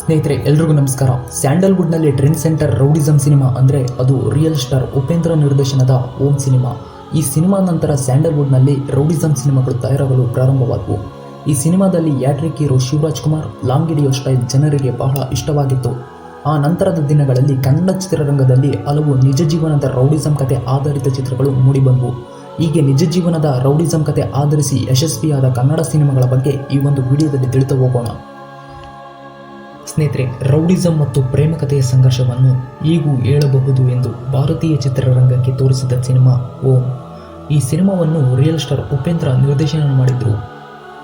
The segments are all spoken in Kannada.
ಸ್ನೇಹಿತರೆ, ಎಲ್ರಿಗೂ ನಮಸ್ಕಾರ. ಸ್ಯಾಂಡಲ್ವುಡ್ನಲ್ಲಿ ಟ್ರೆಂಡ್ ಸೆಂಟರ್ ರೌಡಿಸಮ್ ಸಿನಿಮಾ ಅಂದರೆ ಅದು ರಿಯಲ್ ಸ್ಟಾರ್ ಉಪೇಂದ್ರ ನಿರ್ದೇಶನದ ಓಂ ಸಿನಿಮಾ. ಈ ಸಿನಿಮಾ ನಂತರ ಸ್ಯಾಂಡಲ್ವುಡ್ನಲ್ಲಿ ರೌಡಿಸಮ್ ಸಿನಿಮಾಗಳು ತಯಾರಾಗಲು ಪ್ರಾರಂಭವಾದವು. ಈ ಸಿನಿಮಾದಲ್ಲಿ hattrick hero Shivaraj Kumar long ಹಿಡಿಯೋ ಸ್ಟೈಲ್ ಜನರಿಗೆ ಬಹಳ ಇಷ್ಟವಾಗಿತ್ತು. ಆ ನಂತರದ ದಿನಗಳಲ್ಲಿ ಕನ್ನಡ ಚಿತ್ರರಂಗದಲ್ಲಿ ಹಲವು ನಿಜ ಜೀವನದ ರೌಡಿಸಮ್ ಕತೆ ಆಧಾರಿತ ಚಿತ್ರಗಳು ಮೂಡಿಬಂದವು. ಹೀಗೆ ನಿಜ ಜೀವನದ ರೌಡಿಸಮ್ ಕತೆ ಆಧರಿಸಿ ಯಶಸ್ವಿಯಾದ ಕನ್ನಡ ಸಿನಿಮಾಗಳ ಬಗ್ಗೆ ಈ ಒಂದು ವಿಡಿಯೋದಲ್ಲಿ ತಿಳಿದು ಹೋಗೋಣ. ಸ್ನೇಹಿತರೆ, ರೌಡಿಸಂ ಮತ್ತು ಪ್ರೇಮಕತೆಯ ಸಂಘರ್ಷವನ್ನು ಈಗೂ ಹೇಳಬಹುದು ಎಂದು ಭಾರತೀಯ ಚಿತ್ರರಂಗಕ್ಕೆ ತೋರಿಸಿದ ಸಿನಿಮಾ ಓಂ. ಈ ಸಿನಿಮಾವನ್ನು ರಿಯಲ್ ಸ್ಟಾರ್ ಉಪೇಂದ್ರ ನಿರ್ದೇಶನ ಮಾಡಿದ್ರು.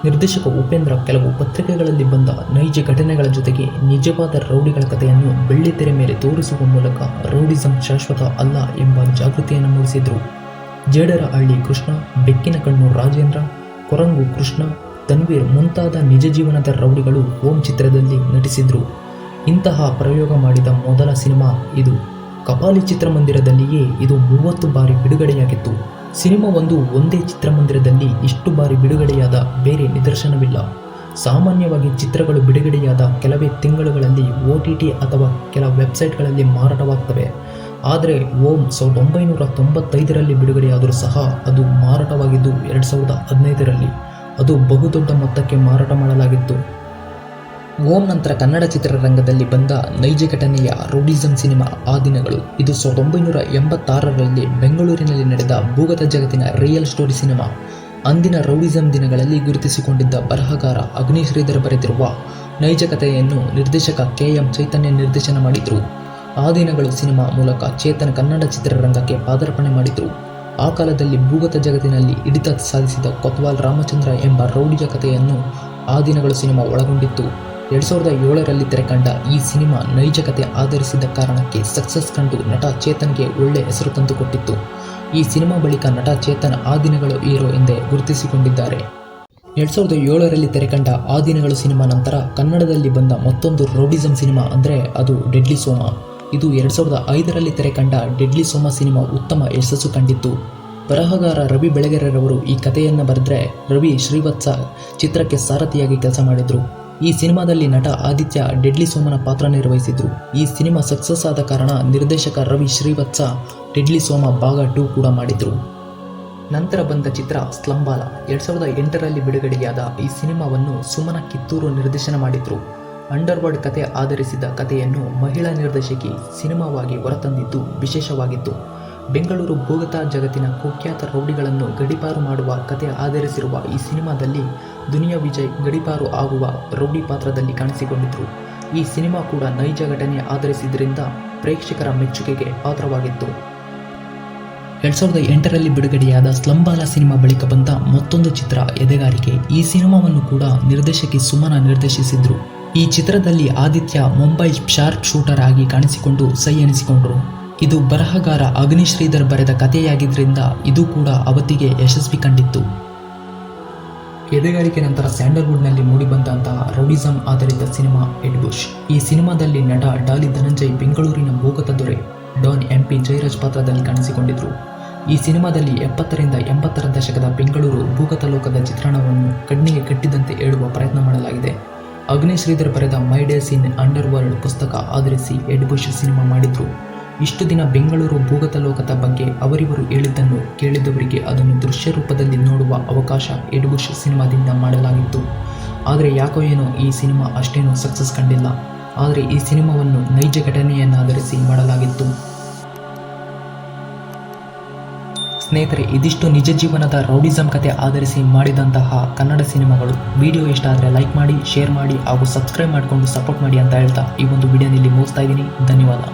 ನಿರ್ದೇಶಕ ಉಪೇಂದ್ರ ಕೆಲವು ಪತ್ರಿಕೆಗಳಲ್ಲಿ ಬಂದ ನೈಜ ಘಟನೆಗಳ ಜೊತೆಗೆ ನಿಜವಾದ ರೌಡಿಗಳ ಕಥೆಯನ್ನು ಬೆಳ್ಳಿತೆರೆ ಮೇಲೆ ತೋರಿಸುವ ಮೂಲಕ ರೌಡಿಸಂ ಶಾಶ್ವತ ಅಲ್ಲ ಎಂಬ ಜಾಗೃತಿಯನ್ನು ಮೂಡಿಸಿದ್ರು. ಜೇಡರ ಹಳ್ಳಿ ಕೃಷ್ಣ ಬೆಕ್ಕಿನ ಕಣ್ಣು ರಾಜೇಂದ್ರ, ಕೊರಂಗು ಕೃಷ್ಣ ತನ್ವೀರ್ ಮುಂತಾದ ನಿಜ ಜೀವನದ ರೌಡಿಗಳು ಓಂ ಚಿತ್ರದಲ್ಲಿ ನಟಿಸಿದ್ರು. ಇಂತಹ ಪ್ರಯೋಗ ಮಾಡಿದ ಮೊದಲ ಸಿನಿಮಾ ಇದು. ಕಪಾಲಿ ಚಿತ್ರಮಂದಿರದಲ್ಲಿಯೇ ಇದು ಮೂವತ್ತು ಬಾರಿ ಬಿಡುಗಡೆಯಾಗಿತ್ತು. ಸಿನಿಮಾ ಒಂದು ಒಂದೇ ಚಿತ್ರಮಂದಿರದಲ್ಲಿ ಇಷ್ಟು ಬಾರಿ ಬಿಡುಗಡೆಯಾದ ಬೇರೆ ನಿದರ್ಶನವಿಲ್ಲ. ಸಾಮಾನ್ಯವಾಗಿ ಚಿತ್ರಗಳು ಬಿಡುಗಡೆಯಾದ ಕೆಲವೇ ತಿಂಗಳುಗಳಲ್ಲಿ ಒ ಟಿ ಟಿ ಅಥವಾ ಕೆಲ ವೆಬ್ಸೈಟ್ಗಳಲ್ಲಿ ಮಾರಾಟವಾಗ್ತವೆ. ಆದರೆ ಓಂ ಸಾವಿರದ ಒಂಬೈನೂರ ತೊಂಬತ್ತೈದರಲ್ಲಿ ಬಿಡುಗಡೆಯಾದರೂ ಸಹ ಅದು ಮಾರಾಟವಾಗಿದ್ದು ಎರಡು ಸಾವಿರದ ಹದಿನೈದರಲ್ಲಿ. ಅದು ಬಹುದೊಡ್ಡ ಮೊತ್ತಕ್ಕೆ ಮಾರಾಟ ಮಾಡಲಾಗಿತ್ತು. ಓಂ ನಂತರ ಕನ್ನಡ ಚಿತ್ರರಂಗದಲ್ಲಿ ಬಂದ ನೈಜ ಘಟನೆಯ ರೂಢಿಸಂ ಸಿನಿಮಾ ಆ ದಿನಗಳು. ಇದು ಸಾವಿರದ ಒಂಬೈನೂರ ಎಂಬತ್ತಾರರಲ್ಲಿ ಬೆಂಗಳೂರಿನಲ್ಲಿ ನಡೆದ ಭೂಗತ ಜಗತ್ತಿನ ರಿಯಲ್ ಸ್ಟೋರಿ ಸಿನಿಮಾ. ಅಂದಿನ ರೌಡಿಸಂ ದಿನಗಳಲ್ಲಿ ಗುರುತಿಸಿಕೊಂಡಿದ್ದ ಬರಹಗಾರ ಅಗ್ನಿ ಶ್ರೀಧರ್ ಬರೆದಿರುವ ನೈಜ ಕಥೆಯನ್ನು ನಿರ್ದೇಶಕ ಕೆ ಎಂ ಚೈತನ್ಯ ನಿರ್ದೇಶನ ಮಾಡಿದರು. ಆ ದಿನಗಳು ಸಿನಿಮಾ ಮೂಲಕ ಚೇತನ್ ಕನ್ನಡ ಚಿತ್ರರಂಗಕ್ಕೆ ಪಾದಾರ್ಪಣೆ ಮಾಡಿದ್ರು. ಆ ಕಾಲದಲ್ಲಿ ಭೂಗತ ಜಗತ್ತಿನಲ್ಲಿ ಹಿಡಿತ ಸಾಧಿಸಿದ ಕೊತ್ವಾಲ್ ರಾಮಚಂದ್ರ ಎಂಬ ರೌಡಿಯ ಕಥೆಯನ್ನು ಆ ದಿನಗಳು ಸಿನಿಮಾ ಒಳಗೊಂಡಿತ್ತು. ಎರಡು ಸಾವಿರದ ಏಳರಲ್ಲಿ ತೆರೆಕಂಡ ಈ ಸಿನಿಮಾ ನೈಜ ಕತೆ ಆಧರಿಸಿದ ಕಾರಣಕ್ಕೆ ಸಕ್ಸಸ್ ಕಂಡು ನಟ ಚೇತನ್ಗೆ ಒಳ್ಳೆ ಹೆಸರು ತಂದುಕೊಟ್ಟಿತ್ತು. ಈ ಸಿನಿಮಾ ಬಳಿಕ ನಟ ಚೇತನ್ ಆ ದಿನಗಳು ಹೀರೋ ಎಂದೇ ಗುರುತಿಸಿಕೊಂಡಿದ್ದಾರೆ. ಎರಡು ಸಾವಿರದ ಏಳರಲ್ಲಿ ತೆರೆಕಂಡ ಆ ದಿನಗಳು ಸಿನಿಮಾ ನಂತರ ಕನ್ನಡದಲ್ಲಿ ಬಂದ ಮತ್ತೊಂದು ರೌಡಿಸಂ ಸಿನಿಮಾ ಅಂದರೆ ಅದು ಡೆಡ್ಲಿ ಸೋಮ. ಇದು ಎರಡು ಸಾವಿರದ ಐದರಲ್ಲಿ ತೆರೆಕಂಡ ಡೆಡ್ಲಿ ಸೋಮ ಸಿನಿಮಾ ಉತ್ತಮ ಯಶಸ್ಸು ಕಂಡಿತ್ತು. ಬರಹಗಾರ ರವಿ ಬೆಳಗೆರೆರವರು ಈ ಕಥೆಯನ್ನು ಬರೆದ್ರೆ ರವಿ ಶ್ರೀವತ್ಸ ಚಿತ್ರಕ್ಕೆ ಸಾರಥಿಯಾಗಿ ಕೆಲಸ ಮಾಡಿದರು. ಈ ಸಿನಿಮಾದಲ್ಲಿ ನಟ ಆದಿತ್ಯ ಡೆಡ್ಲಿ ಸೋಮನ ಪಾತ್ರ ನಿರ್ವಹಿಸಿದ್ರು. ಈ ಸಿನಿಮಾ ಸಕ್ಸಸ್ ಆದ ಕಾರಣ ನಿರ್ದೇಶಕ ರವಿ ಶ್ರೀವತ್ಸ ಡೆಡ್ಲಿ ಸೋಮ ಭಾಗ ಟೂ ಕೂಡ ಮಾಡಿದ್ರು. ನಂತರ ಬಂದ ಚಿತ್ರ ಸ್ಲಂಬಾಲ. ಎರಡು ಸಾವಿರದ ಎಂಟರಲ್ಲಿ ಬಿಡುಗಡೆಯಾದ ಈ ಸಿನಿಮಾವನ್ನು ಸುಮನ ಕಿತ್ತೂರು ನಿರ್ದೇಶನ ಮಾಡಿದ್ರು. ಅಂಡರ್ವರ್ಲ್ಡ್ ಕತೆ ಆಧರಿಸಿದ ಕಥೆಯನ್ನು ಮಹಿಳಾ ನಿರ್ದೇಶಕಿ ಸಿನಿಮಾವಾಗಿ ಹೊರತಂದಿದ್ದು ವಿಶೇಷವಾಗಿತ್ತು. ಬೆಂಗಳೂರು ಭೂಗತ ಜಗತ್ತಿನ ಕುಖ್ಯಾತ ರೌಡಿಗಳನ್ನು ಗಡಿಪಾರು ಮಾಡುವ ಕತೆ ಆಧರಿಸಿರುವ ಈ ಸಿನಿಮಾದಲ್ಲಿ ದುನಿಯಾ ವಿಜಯ್ ಗಡಿಪಾರು ಆಗುವ ರೌಡಿ ಪಾತ್ರದಲ್ಲಿ ಕಾಣಿಸಿಕೊಂಡಿದ್ದರು ಈ ಸಿನಿಮಾ ಕೂಡ ನೈಜ ಘಟನೆ ಆಧರಿಸಿದ್ರಿಂದ ಪ್ರೇಕ್ಷಕರ ಮೆಚ್ಚುಗೆಗೆ ಪಾತ್ರವಾಗಿತ್ತು. ಎರಡ್ ಸಾವಿರದ ಎಂಟರಲ್ಲಿ ಬಿಡುಗಡೆಯಾದ ಸ್ಲಂಬಾಲ ಸಿನಿಮಾ ಬಳಿಕ ಬಂದ ಮತ್ತೊಂದು ಚಿತ್ರ ಎದೆಗಾರಿಕೆ. ಈ ಸಿನಿಮಾವನ್ನು ಕೂಡ ನಿರ್ದೇಶಕಿ ಸುಮನ ನಿರ್ದೇಶಿಸಿದ್ರು. ಈ ಚಿತ್ರದಲ್ಲಿ ಆದಿತ್ಯ ಮುಂಬೈ ಶಾರ್ಪ್ ಶೂಟರ್ ಆಗಿ ಕಾಣಿಸಿಕೊಂಡು ಸೈ ಎನಿಸಿಕೊಂಡರು. ಇದು ಬರಹಗಾರ ಅಗ್ನಿ ಶ್ರೀಧರ್ ಬರೆದ ಕಥೆಯಾಗಿದ್ದರಿಂದ ಇದು ಕೂಡ ಅವತ್ತಿಗೆ ಯಶಸ್ವಿ ಕಂಡಿತ್ತು. ಎದೆಗಾರಿಕೆ ನಂತರ ಸ್ಯಾಂಡಲ್ವುಡ್ನಲ್ಲಿ ಮೂಡಿಬಂದಂತಹ ರೌಡಿಸಂ ಆಧಾರಿತ ಸಿನಿಮಾ ಎಡ್ಬುಷ್ ಈ ಸಿನಿಮಾದಲ್ಲಿ ನಟ ಡಾಲಿ ಧನಂಜಯ್ ಬೆಂಗಳೂರಿನ ಭೂಗತ ದೊರೆ ಡಾನ್ ಎಂ ಪಿ ಜಯರಾಜ್ ಪಾತ್ರದಲ್ಲಿ ಕಾಣಿಸಿಕೊಂಡಿದ್ರು. ಈ ಸಿನಿಮಾದಲ್ಲಿ ಎಪ್ಪತ್ತರಿಂದ ಎಂಬತ್ತರ ದಶಕದ ಬೆಂಗಳೂರು ಭೂಗತ ಲೋಕದ ಚಿತ್ರಣವನ್ನು ಕಣ್ಣಿಗೆ ಕಟ್ಟಿದಂತೆ ಹೇಳುವ ಪ್ರಯತ್ನ ಮಾಡಲಾಗಿದೆ. ಅಗ್ನಿ ಶ್ರೀಧರ್ ಬರೆದ my days in underworld ಪುಸ್ತಕ ಆಧರಿಸಿ ಎಡ್ಬುಷ್ ಸಿನಿಮಾ ಮಾಡಿದ್ರು. ಇಷ್ಟು ದಿನ ಬೆಂಗಳೂರು ಭೂಗತ ಲೋಕದ ಬಗ್ಗೆ ಅವರಿವರು ಹೇಳಿದ್ದನ್ನು ಕೇಳಿದವರಿಗೆ ಅದನ್ನು ದೃಶ್ಯ ರೂಪದಲ್ಲಿ ನೋಡುವ ಅವಕಾಶ ಎಡ್ಬುಷ್ ಸಿನಿಮಾದಿಂದ ಮಾಡಲಾಗಿತ್ತು. ಆದರೆ ಯಾಕೋ ಏನೋ ಈ ಸಿನಿಮಾ ಅಷ್ಟೇನೂ ಸಕ್ಸಸ್ ಕಂಡಿಲ್ಲ. ಆದರೆ ಈ ಸಿನಿಮಾವನ್ನು ನೈಜ ಘಟನೆಯನ್ನಾಧರಿಸಿ ಮಾಡಲಾಗಿತ್ತು. ಸ್ನೇಹಿತರೆ, ಇದಿಷ್ಟು ನಿಜ ಜೀವನದ ರೌಡಿಸಮ್ ಕತೆ ಆಧರಿಸಿ ಮಾಡಿದಂತಹ ಕನ್ನಡ ಸಿನಿಮಾಗಳು. ವಿಡಿಯೋ ಇಷ್ಟ ಆದರೆ ಲೈಕ್ ಮಾಡಿ, ಶೇರ್ ಮಾಡಿ ಹಾಗೂ ಸಬ್ಸ್ಕ್ರೈಬ್ ಮಾಡಿಕೊಂಡು ಸಪೋರ್ಟ್ ಮಾಡಿ ಅಂತ ಹೇಳ್ತಾ ಈ ಒಂದು ವಿಡಿಯೋನಲ್ಲಿ ಮುಗಿಸ್ತಾ ಇದ್ದೀನಿ. ಧನ್ಯವಾದ.